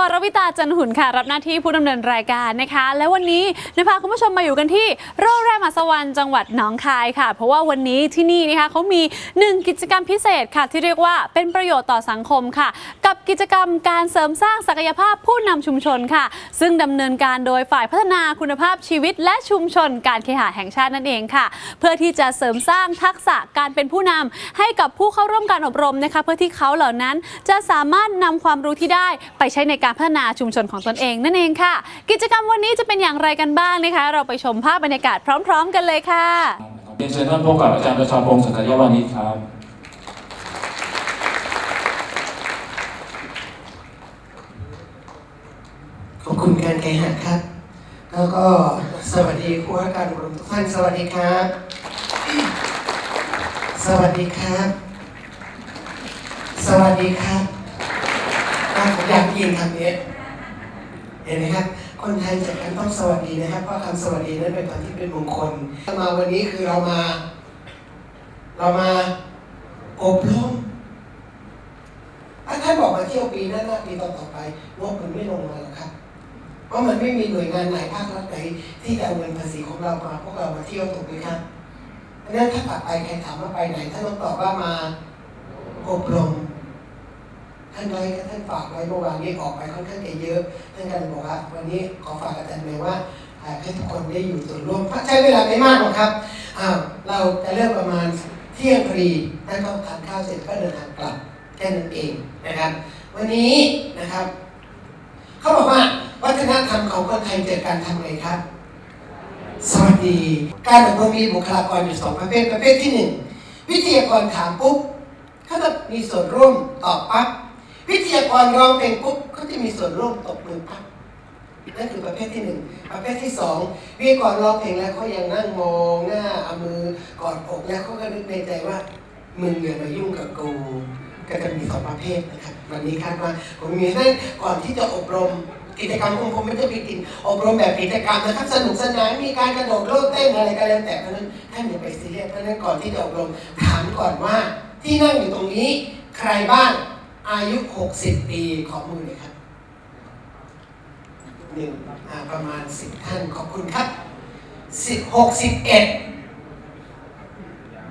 วรวิตาจันหุ่นค่ะ รับหน้าที่ผู้ดำเนินรายการนะคะ และวันนี้นพาคุณผู้ชมมาอยู่กันที่โรงแรมอัศวรรณจังหวัดหนองคายค่ะ เพราะว่าวันนี้ที่นี่นะคะเขามีหนึ่งกิจกรรมพิเศษค่ะ ที่เรียกว่าเป็นประโยชน์ต่อสังคมค่ะ กับกิจกรรมการเสริมสร้างศักยภาพผู้นำชุมชนค่ะ ซึ่งดำเนินการโดยฝ่ายพัฒนาคุณภาพชีวิต และชุมชน การเคหะแห่งชาตินั่นเองค่ะ เพื่อที่จะเสริมสร้างทักษะการเป็นผู้นำให้กับผู้เข้าร่วมการอบรมนะคะ เพื่อที่เขาเหล่านั้นจะสามารถนำความรู้ที่ได้ไปใช้ในการพัฒนาชุมชนของตนเองนั่นเองค่ะ กิจกรรมวันนี้จะเป็นอย่างไรกันบ้างนะคะ เราไปชมภาพบรรยากาศพร้อม ๆ กันเลยค่ะเรียนเชิญท่านพบกับอาจารย์ประชาพงศ์สังกัญญาวานิชครับขอบคุณการแข่งขันครับ แล้วก็สวัสดีผู้ว่าการอบรมทุกท่านสวัสดีครับ สวัสดีครับ สวัสดีครับ อะผมอยากได้ยินคำนี้เห็นไหมครับ คนไทยจากกันต้องสวัสดีนะครับ เพราะคำสวัสดีนั้นเป็นคำที่เป็นมงคลมาวันนี้คือเรามา เรามาอบรมถ้าท่านบอกมาเที่ยวปีหน้าหน้าปีต่อต่อๆไปงบมันไม่ลงมาหรอกครับเพราะมันไม่มีหน่วยงานไหนภาครัฐไหนที่จะเอาเงินภาษีของเรามาพวกเรามาเที่ยวถูกไหมครับเพราะนั้นถ้ากลับไปใครถามว่าไปไหนท่านต้องตอบว่ามาอบรม ท่านไว้ท่านฝากไว้เมื่อวานนี้ออกไปค่อนข้างจะเยอะท่านก็เลยบอกว่า วันนี้ขอฝากอาจารย์เลยว่าให้ทุกคนได้อยู่ส่วนร่วมใช้เวลาไม่มากหรอกครับอ้าวเราจะเริ่มประมาณเที่ยงพอดีท่านก็ทานข้าวเสร็จก็เดินทางกลับแค่นั้นเองนะครับ วันนี้นะครับ เขาบอกว่าวัฒนธรรมของคนไทยเจอการทำอะไรครับ สวัสดี การอบรมมีบุคลากรอยู่สองประเภทประเภทที่หนึ่งวิทยากรถามปุ๊บเขาจะมีส่วนร่วมตอบปั๊บ วิทยากรร้องเพลงปุ๊บเขาจะมีส่วนร่วมตบมือปั๊บนั่นคือประเภทที่หนึ่งประเภทที่สองวิทยากรร้องเพลงแล้วเขายังนั่งมองหน้าเอามือกอดอกแล้วเขาก็นึกในใจว่ามึงอย่ามายุ่งกับกูก็จะมีสองประเภทนะครับวันนี้คาดว่าผมมีให้ก่อนที่จะอบรมกิจกรรมของผมไม่ได้ไปกินอบรมแบบกิจกรรมนะครับ สนุกสนานมีการกระโดดโลดเต้นอะไรก็แล้วแต่เพราะนั้นท่านอย่าไปซีเรียสเพราะนั้นก่อนที่จะอบรมถามก่อนว่าที่นั่งอยู่ตรงนี้ ใครบ้าง อายุ 60 ปีขอมือหน่อยครับหนึ่งอ่าประมาณสิบท่านขอบคุณครับสิบหกสิบเอ็ด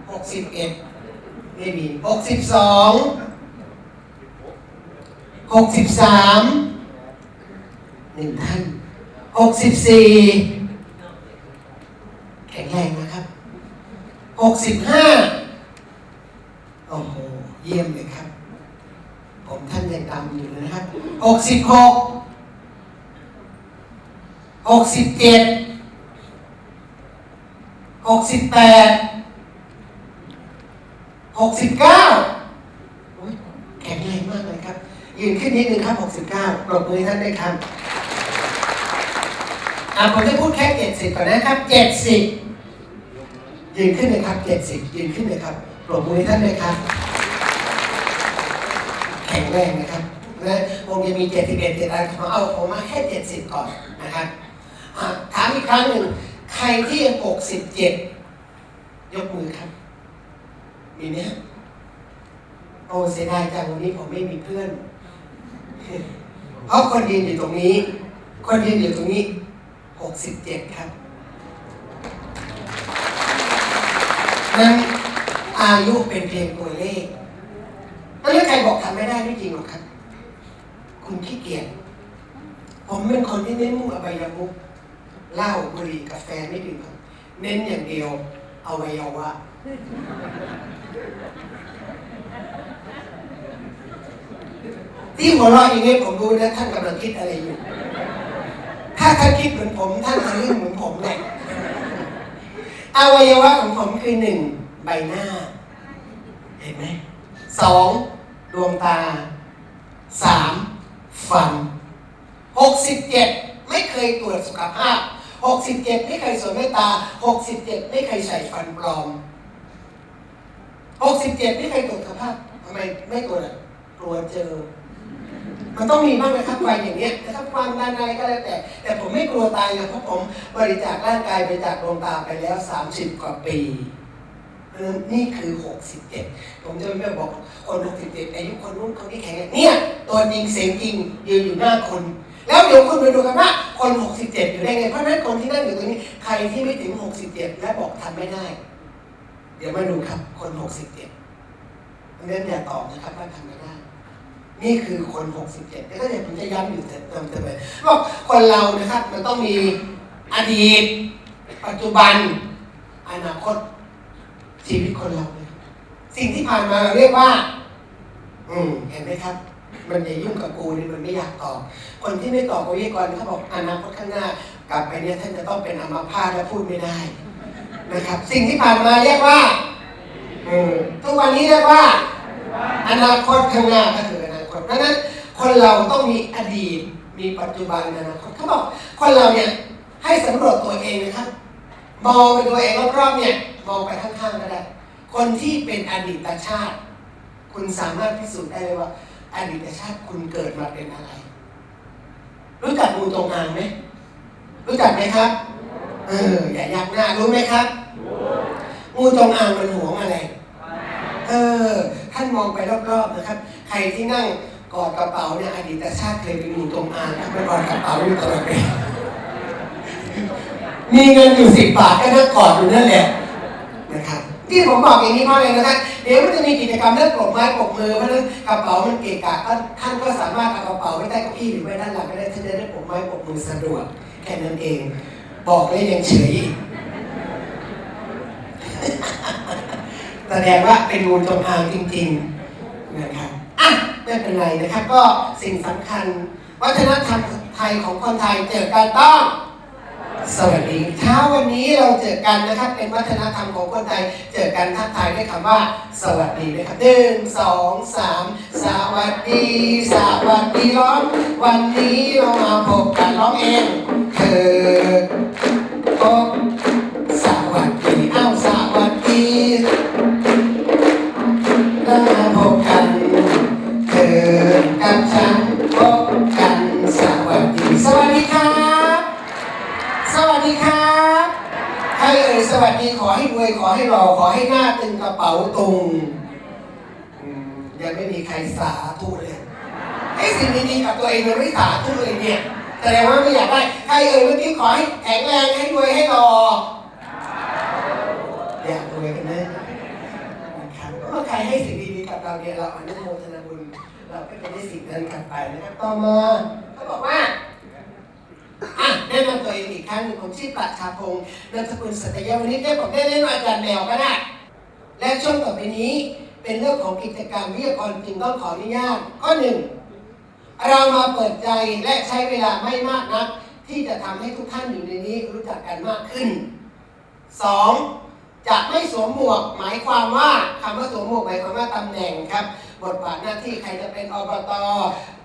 หกสิบเอ็ดไม่มีหกสิบสองหกสิบสามหนึ่งท่านหกสิบสี่แข็งแรงนะครับหกสิบห้าโอ้โห เยี่ยมเลยครับ ผมท่านยังดำอยู่เลยนะครับ หกสิบหกหกสิบเจ็ดหกสิบแปดหกสิบเก้าแข็งแรงมากเลยครับ ยืนขึ้นนิดนึงครับหกสิบเก้าปรบมือท่านด้วยครับอะผมจะพูดแค่เจ็ดสิบก่อนนะครับเจ็ดสิบยืนขึ้นเลยครับเจ็ดสิบยืนขึ้นเลยครับปรบมือท่านด้วยครับ แข็งแรงนะครับ นะคงจะมีเจ็ดสิบเอ็ดเจ็ดอะไรผมเอาผมมาแค่เจ็ดสิบก่อนนะครับถามอีกครั้งหนึ่งใครที่หกสิบเจ็ดยกมือครับ มีไหมโอ้เสียดายจังวันนี้ผมไม่มีเพื่อน เพราะคนยืนอยู่ตรงนี้ คนยืนอยู่ตรงนี้หกสิบเจ็ดครับนั้นอายุเป็นเพียงตัวเลขแล้วใครบอกทำไม่ได้ไม่จริงหรอกครับ คุณขี้เกียจผมเป็นคนที่เน้นมุ่งอบายมุกเหล้าบุหรี่กาแฟไม่ดื่มครับเน้นอย่างเดียวอวัยวะที่หัวเราะอย่างนี้ผมรู้นะท่านกำลังคิดอะไรอยู่ ถ้าท่านคิดเหมือนผมท่านจะเรื่องเหมือนผมแหละอวัยวะของผมคือหนึ่งใบหน้า เห็นไหมสองดวงตาสาม ฟันหกสิบเจ็ดไม่เคยตรวจสุขภาพหกสิบเจ็ดไม่เคยสวมแว่นตาหกสิบเจ็ดไม่เคยใส่ฟันปลอมหกสิบเจ็ดไม่เคยตรวจสุขภาพทำไมไม่ตรวจกลัวเจอ มันต้องมีบ้างนะครับวัยอย่างเนี้ยนะครับความดันอะไรก็แล้วแต่ แต่ผมไม่กลัวตายนะเพราะผมบริจาคร่างกายบริจาคดวงตาไปแล้ว 30 กว่าปี เอนี่คือ67ผมจะไม่บอกคน67อายุคนนู้นคนนี้แข็งเนี่ยตัวจริงเสียงจริงยืนอยู่หน้าคน แล้วเดี๋ยวคุณไปดูกันว่าคน 67 อยู่ได้ไง เพราะนั้นคนที่นั่งอยู่ตรงนี้ ใครที่ไม่ถึง 67 และบอกทำไม่ได้ เดี๋ยวมาดูครับคน 67เพราะฉะนั้นอย่าตอบนะครับว่าทำไม่ได้นี่คือคน 67แล้วก็เดี๋ยวผมจะย้ำอยู่เติมเติมไปบอกคนเรานะครับมันต้องมีอดีต ปัจจุบัน อนาคต ชีวิตคนเราเนี่ยสิ่งที่ผ่านมาเราเรียกว่า อืม เห็นไหมครับ มันจะยุ่งกับกูนี่มันไม่อยากตอบ คนที่ไม่ตอบวิทยากรเขาบอกอนาคตข้างหน้ากลับไปเนี่ยท่านจะต้องเป็นอัมาพาตและพูดไม่ได้ นะครับ สิ่งที่ผ่านมาเรียกว่าอืมทุกวันนี้เรียกว่า อนาคตข้างหน้าก็คืออนาคตเพราะฉะนั้นคนเราต้องมีอดีต มีปัจจุบันอนาคตเขาบอกคนเราเนี่ยให้สำรวจตัวเองนะครับ มองไปตัวเองรอบๆเนี่ยมองไปข้างๆก็ได้ คนที่เป็นอดีตชาติ คุณสามารถพิสูจน์ได้เลยว่าอดีตชาติคุณเกิดมาเป็นอะไร รู้จักงูจงอางไหมรู้จักไหมครับ เอออย่ายักหน้ารู้ไหมครับงูจงอางมันหวงอะไร เออ ท่านมองไปรอบๆนะครับ ใครที่นั่งกอดกระเป๋าเนี่ยอดีตชาติเคยเป็นงูจงอางครับไปกอดกระเป๋าอยู่ตลอดเวลา มีเงินอยู่สิบบาทก็นั่งกอดอยู่นั่นแหละนะครับที่ผมบอกอย่างนี้เพราะอะไรนะครับเดี๋ยวมันจะมีกิจกรรมเรื่องปลกไม้ปลกมือเพราะนั้นกระเป๋ามันเกะกะก็ท่านก็สามารถเอากระเป๋าไว้ใต้เก้าอี้หรือไว้ด้านหลังก็ได้ท่านจะได้ปลกไม้ปลกมือสะดวกแค่นั้นเอง บอกเลยยังเฉยแสดงว่าเป็นงูจงอางจริงๆนะครับอะไม่เป็นไรนะครับก็สิ่งสำคัญวัฒนธรรมไทยของคนไทยเจอกันต้อง สวัสดีเช้าวันนี้เราเจอกันนะครับเป็นวัฒนธรรมของคนไทย เจอกันทักทายด้วยคำว่า สวัสดีนะครับหนึ่งสองสามสวัสดี สวัสดีร้องวันนี้เรามาพบกันร้องเองเธอพบ ดีครับใครเอ่ยสวัสดีขอให้รวยขอให้หล่อขอให้หน้าตึงกระเป๋าตุงยังไม่มีใครสาธุเลยให้สิ่งดีๆกับตัวเองมันไม่สาธุเลยเนี่ยแสดงว่าไม่อยากได้ใครเอ่ยเมื่อกี้ขอให้แข็งแรงให้รวยให้หล่ออยากรวยกันนะนะครับเมื่อใครให้สิ่งดีๆกับเราเนี่ยเราอนุโมทนาบุญเราก็จะได้สิ่งนั้นกลับไปนะครับต่อมาเขาบอกว่า อะแนะนำตัวเองอีกครั้งหนึ่งผมชื่อปรัชาพงศ์นามสกุลสัตยาวันนี้ได้ผมได้เล่นอาจารย์แมวก็ได้ และช่วงต่อไปนี้เป็นเรื่องของกิจกรรมวิทยากรจึงต้องขออนุญาตข้อหนึ่งเรามาเปิดใจและใช้เวลาไม่มากนัก ที่จะทำให้ทุกท่านอยู่ในนี้รู้จักกันมากขึ้นสองจะไม่สวมหมวกหมายความว่าคำว่าสวมหมวกหมายความว่าตำแหน่งครับ บทบาทหน้าที่ใครจะเป็นอบต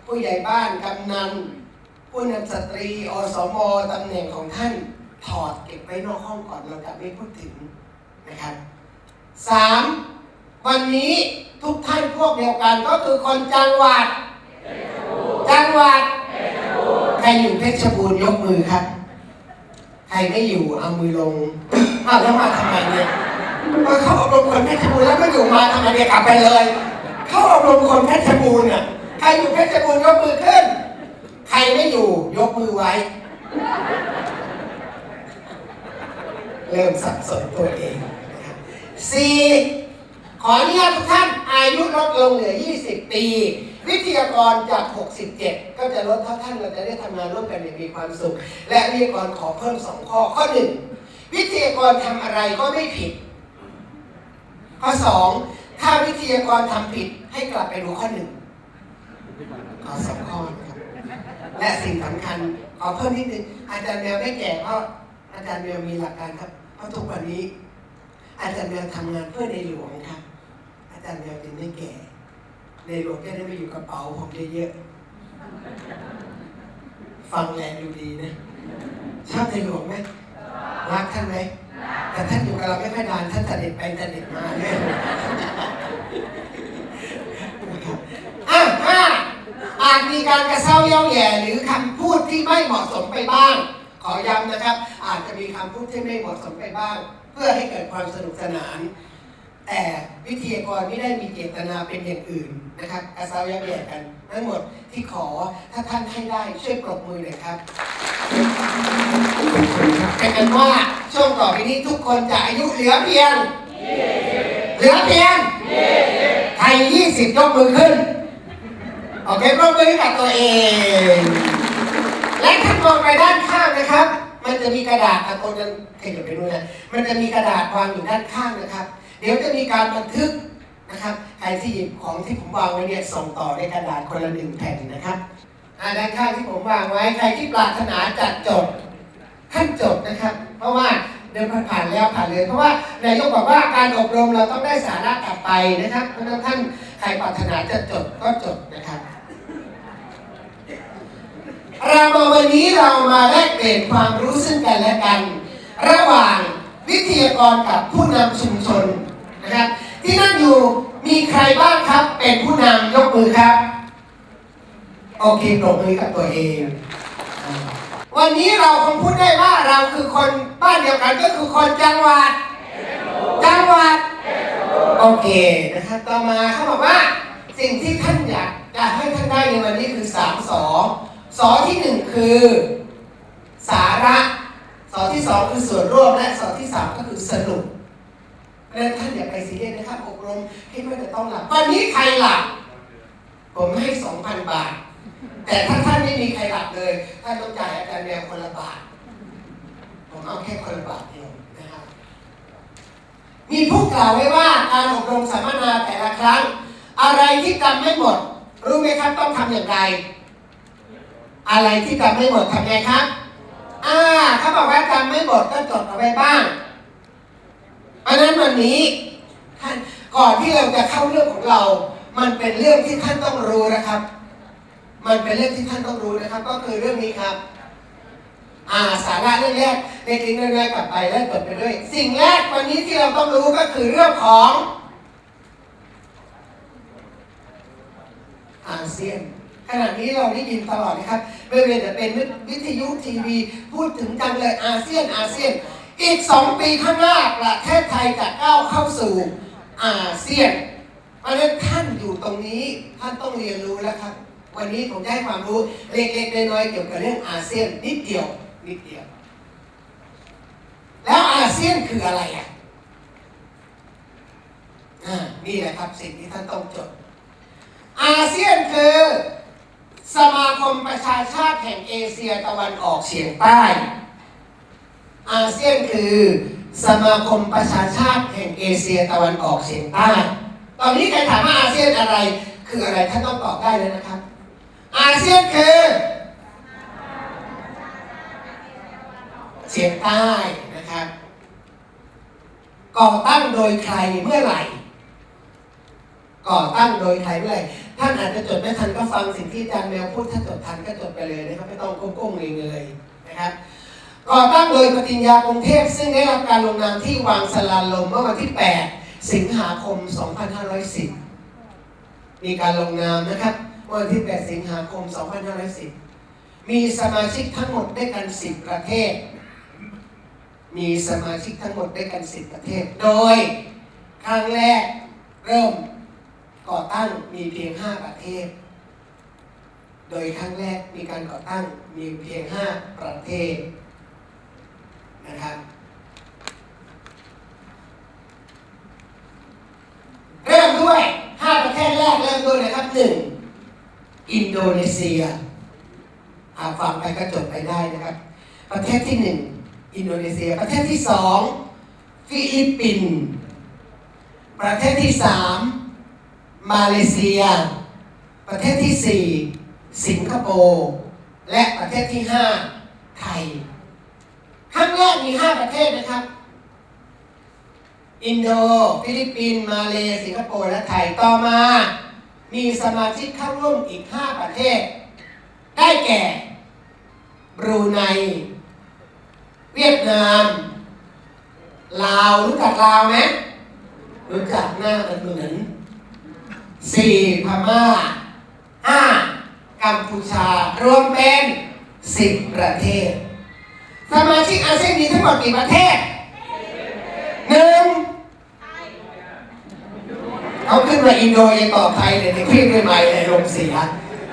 ผู้ใหญ่บ้านกำนัน ผู้นำสตรีอสมตำแหน่งของท่านถอดเก็บไว้นอกห้องก่อนเราจะไม่พูดถึงนะครับสามวันนี้ทุกท่านพวกเดียวกันก็คือคนจังหวัด จังหวัด ใครอยู่เพชรบูรณ์ยกมือครับ ใครไม่อยู่เอามือลงเอ้าแล้วมาทำไมเนี่ยเขาอบรมคนเพชรบูรณ์แล้วไม่อยู่มาทำไมเนี่ยกลับไปเลย เขาอบรมคนเพชรบูรณ์อะใครอยู่เพชรบูรณ์ยกมือขึ้น รไม่อยู่ยกมือไว้ เริ่มสับสนตัวเองนะครับสี่ขออนุญาตทุกท่านอายุลดลงเหลือ 20 ปี วิทยากรจาก 67 ก็จะลดเท่าท่านเราจะได้ทำงานร่วมกันอย่างมีความสุข และวิทยากรขอเพิ่ม 2 ข้อ ข้อ 1 วิทยากรทำอะไรก็ไม่ผิด ข้อ 2 ถ้าวิทยากรทำผิดให้กลับไปดูข้อ 1ขอสองข้อ และสิ่งสำคัญขอเพิ่มนิดนึงอาจารย์แมวไม่แก่เพราะอาจารย์แมวมีหลักการครับ เพราะทุกวันนี้ อาจารย์แมวทำงานเพื่อในหลวงครับ อาจารย์แมวจึงไม่แก่ ในหลวงจะได้ไม่อยู่กระเป๋าผมเยอะๆฟังแลดูดีนะชอบในหลวงไหมรักท่านไหมแต่ท่านอยู่กับเราไม่ค่อยนานท่านเสด็จไปเสด็จมาเนี่ยนะครับอะห้า อาจมีการกระเซ้าเย้าแย่หรือคำพูดที่ไม่เหมาะสมไปบ้าง ขอย้ำนะครับ อาจจะมีคำพูดที่ไม่เหมาะสมไปบ้าง เพื่อให้เกิดความสนุกสนาน แต่วิทยากรไม่ได้มีเจตนาเป็นอย่างอื่นนะครับอาซาวยาแยกกัน ทั้งหมดที่ขอถ้าท่านให้ได้ช่วยปรบมือหน่อยครับเป็นกันว่าช่วงต่อไปนี้ทุกคนจะอายุเหลือเพียงเหลือเพียงใครยี่สิบยกมือขึ้น โอเคปรบมือให้กับตัวเอง และท่านมองไปด้านข้างนะครับ มันจะมีกระดาษอะคนนั้นขยับไปนู่นนะมันจะมีกระดาษวางอยู่ด้านข้างนะครับ เดี๋ยวจะมีการบันทึกนะครับใครที่หยิบของที่ผมวางไว้เนี่ยส่งต่อในกระดาษคนละหนึ่งแผ่นนะครับด้านข้างที่ผมวางไว้ใครที่ปรารถนาจัดจดท่านจดนะครับ เพราะว่าเดินผ่านๆแล้วผ่านเลยเพราะว่านายกบอกว่าการอบรมเราต้องได้สาระกลับไปนะครับเพราะฉะนั้นท่านใครปรารถนาจะจดก็จดนะครับ เรามาวันนี้เรามาแลกเปลี่ยนความรู้ซึ่งกันและกัน ระหว่างวิทยากรกับผู้นำชุมชนนะครับ ที่นั่นอยู่มีใครบ้างครับเป็นผู้นำยกมือครับ โอเคปรบมือกับตัวเอง วันนี้เราคงพูดได้ว่าเราคือคนบ้านเดียวกันก็คือคนจังหวัด จังหวัด โอเคนะครับต่อมาเขาบอกว่าสิ่งที่ท่านอยากจะให้ท่านได้ในวันนี้คือสามสอง สอที่หนึ่งคือ สาระสอที่สองคือส่วนร่วมและสอที่สามก็คือสรุปเพราะฉะนั้นท่านอย่าไปซีเรียสนะครับอบรมคิดว่จะต้องหลับวันนี้ใครหลับผมให้สองพันบาท แต่ถ้าท่านไม่มีใครหลับเลยท่านต้องจ่ายอาจารย์แมวคนละบาทผมเอาแค่คนละบาทเดียวนะครับมีผู้กล่าวไว้ว่าการอบรมสัมมนาแต่ละครั้ง อะไรที่จำไม่หมด รู้ไหมครับต้องทำอย่างไร อะไรที่จำไม่หมดทำไงครับ อ่าเขาบอกว่าจำไม่หมดก็จดเอาไว้บ้างเพราะนั้นวันนี้ท่านก่อนที่เราจะเข้าเรื่องของเรา มันเป็นเรื่องที่ท่านต้องรู้นะครับ มันเป็นเรื่องที่ท่านต้องรู้นะครับ ก็คือเรื่องนี้ครับ อ่าสาระเรื่องแรกในทิ้งเรื่องแรกกลับไปแล้วจบไปด้วย สิ่งแรกวันนี้ที่เราต้องรู้ก็คือเรื่องของอาเซียน ขณะนี้เราได้ยินตลอดนะครับไม่ว่าจะเป็นวิทยุทีวี พูดถึงกันเลยอาเซียนอาเซียน อีกสองปีข้างหน้าประเทศไทยจะก้าวเข้าสู่อาเซียนเพราะฉะนั้นท่านอยู่ตรงนี้ท่านต้องเรียนรู้แล้วครับ วันนี้ผมจะให้ความรู้เล็กๆน้อยๆเกี่ยวกับเรื่องอาเซียนนิดเดียวนิดเดียว แล้วอาเซียนคืออะไรอะอ่านี่แหละครับสิ่งที่ท่านต้องจด อาเซียนคือ สมาคมประชาชาติแห่งเอเชียตะวันออกเฉียงใต้ อาเซียนคือ สมาคมประชาชาติแห่งเอเชียตะวันออกเฉียงใต้ ตอนนี้ใครถามว่าอาเซียนอะไร คืออะไรท่านต้องตอบได้เลยนะครับ อาเซียนคือเฉียงใต้นะครับก่อตั้งโดยใครเมื่อไหร่ ก่อตั้งโดยใครเมื่อไหร่ ท่านอาจจะจดไม่ทันก็ฟังสิ่งที่อาจารย์แมวพูดถ้าจดทันก็จดไปเลยนะครับไม่ต้องก้มๆเงยๆนะครับก่อตั้งโดยปฏิญญากรุงเทพซึ่งได้รับการลงนามที่วังสลานลมเมื่อวันที่ 8 สิงหาคม 2510 มีการลงนามนะครับเมื่อวันที่ 8 สิงหาคม 2510 มีสมาชิกทั้งหมดด้วยกัน 10 ประเทศ มีสมาชิกทั้งหมดด้วยกัน 10 ประเทศ โดยครั้งแรกเริ่ม ก่อตั้งมีเพียง 5 ประเทศ โดยครั้งแรกมีการก่อตั้งมีเพียง 5 ประเทศนะครับเริ่มด้วย 5 ประเทศแรกเริ่มด้วยนะครับ 1. อินโดนีเซียอาฟังไปก็จดไปได้นะครับ ประเทศที่ 1 อินโดนีเซีย ประเทศที่ 2 ฟิลิปปินส์ประเทศที่ 3 มาเลเซีย ประเทศที่ 4 สิงคโปร์และประเทศที่ 5 ไทยครั้งแรกมี 5 ประเทศนะครับ อินโด ฟิลิปปินส์มาเลสิงคโปร์และไทยต่อมา มีสมาชิกเข้าร่วมอีก 5 ประเทศ ได้แก่ บรูไน เวียดนาม ลาว รู้จักลาวไหมรู้จักหน้ามันเหมือน สี่พม่าห้ากัมพูชารวมเป็นสิบประเทศ สมาชิกอาเซียนมีทั้งหมดกี่ประเทศหนึ่งเขาขึ้นมาอินโดยังต่อไทยเลยในคลิปด้วยไม่เลยลงเสีย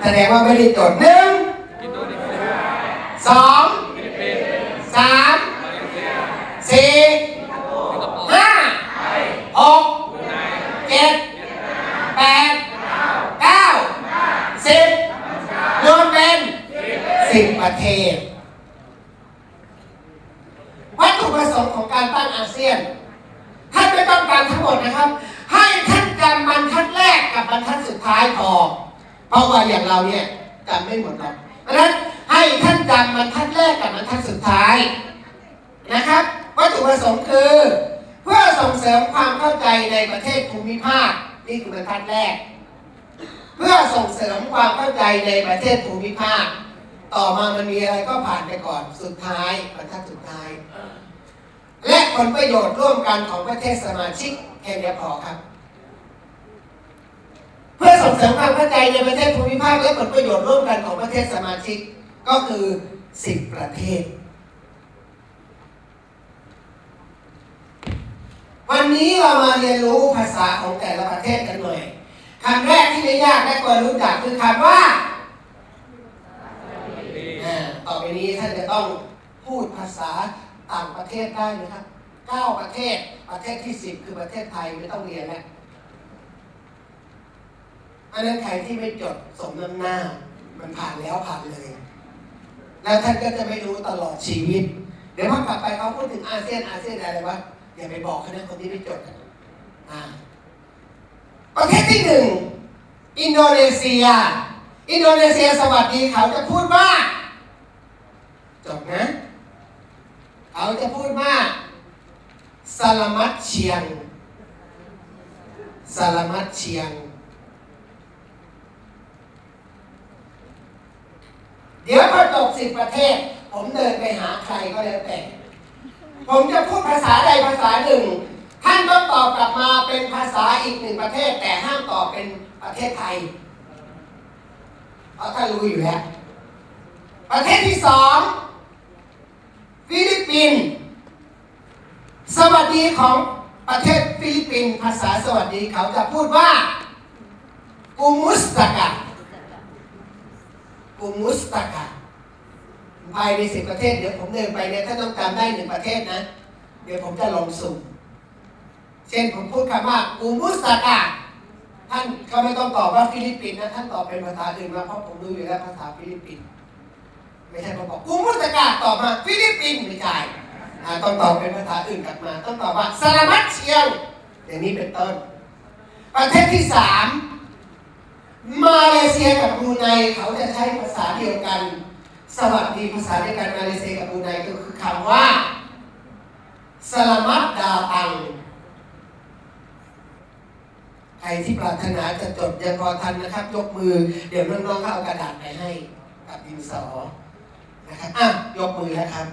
แสดงว่าไม่ได้จดหนึ่งสองสามสี่ห้าหกเจ็ดแปดเก้าสิบรวมเป็น สิบประเทศ วัตถุประสงค์ของการตั้งอาเซียน ท่านไม่ต้องการทั้งหมดนะครับ ให้ท่านจำบรรทัดแรกกับบรรทัดสุดท้ายพอเพราะว่าอย่างเราเนี่ยจำไม่หมดหรอกเพราะฉะนั้นให้ท่านจำบรรทัดแรกกับบรรทัดสุดท้ายนะครับ วัตถุประสงค์คือ เพื่อส่งเสริมความเข้าใจในประเทศภูมิภาคนี่คือบรรทัดแรก เพื่อส่งเสริมความเข้าใจในประเทศภูมิภาค ต่อมามันมีอะไรก็ผ่านไปก่อนสุดท้ายบรรทัดสุดท้าย และผลประโยชน์ร่วมกันของประเทศสมาชิกแค่นี้พอครับ เพื่อส่งเสริมความเข้าใจในประเทศภูมิภาคและผลประโยชน์ร่วมกันของประเทศสมาชิกก็คือ10ประเทศ วันนี้เรามาเรียนรู้ภาษาของแต่ละประเทศกันหน่อยคำแรกที่ไม่ยากและควรรู้จักคือคำว่า ต่อไปนี้ท่านจะต้องพูดภาษาต่างประเทศได้นะครับเก้าประเทศประเทศที่สิบคือประเทศไทยไม่ต้องเรียนแล้วอันนั้นใครที่ไม่จดสมน้ำหน้า มันผ่านแล้วผ่านเลย แล้วท่านก็จะไม่รู้ตลอดชีวิต เดี๋ยวพอกลับไปเขาพูดถึงอาเซียนอาเซียนอะไรวะอย่าไปบอกเขานะคนที่ไม่จดอะอ่าประเทศที่หนึ่งอินโดนีเซีย อินโดนีเซียสวัสดีเขาจะพูดว่า จบนะ เขาจะพูดว่าสลามัตเชียงสลามัตเชียง เดี๋ยวพอจบสิบประเทศ ผมเดินไปหาใครก็แล้วแต่ ผมจะพูดภาษาใดภาษาหนึ่ง ท่านต้องตอบกลับมาเป็นภาษาอีกหนึ่งประเทศ แต่ห้ามตอบเป็นประเทศไทยเพราะท่านรู้อยู่แล้วประเทศที่สอง ฟิลิปปินส์สวัสดีของประเทศฟิลิปปินส์ภาษาสวัสดีเขาจะพูดว่ากูมุสตากะกูมุสตากะภายในสิบประเทศเดี๋ยวผมเดินไปเนี่ยถ้าต้องจำได้หนึ่งประเทศนะ เดี๋ยวผมจะลงสุ่มเช่นผมพูดคำว่ากูมุสตากะท่านก็ไม่ต้องตอบว่าฟิลิปปินส์นะท่านตอบเป็นภาษาอื่นมาเพราะผมรู้อยู่แล้วภาษาฟิลิปปินส์ ไม่ใช่ผมบอกกูมุสตากะตอบมาฟิลิปปินส์ไม่ใช่ต้องตอบเป็นภาษาอื่นกลับมา ต้องตอบว่าสลามัตเชียงอย่างนี้เป็นต้น ประเทศที่สามมาเลเซียกับบรูไนเขาจะใช้ภาษาเดียวกัน สวัสดีภาษาเดียวกันมาเลเซียกับบรูไนก็คือคำว่าสลามัตดาตังใครที่ปรารถนาจะจดยังพอทันนะครับ ยกมือ เดี๋ยวน้องๆเขาเอากระดาษไปให้ กับดินสอ นะครับอะยกมือแล้วครับ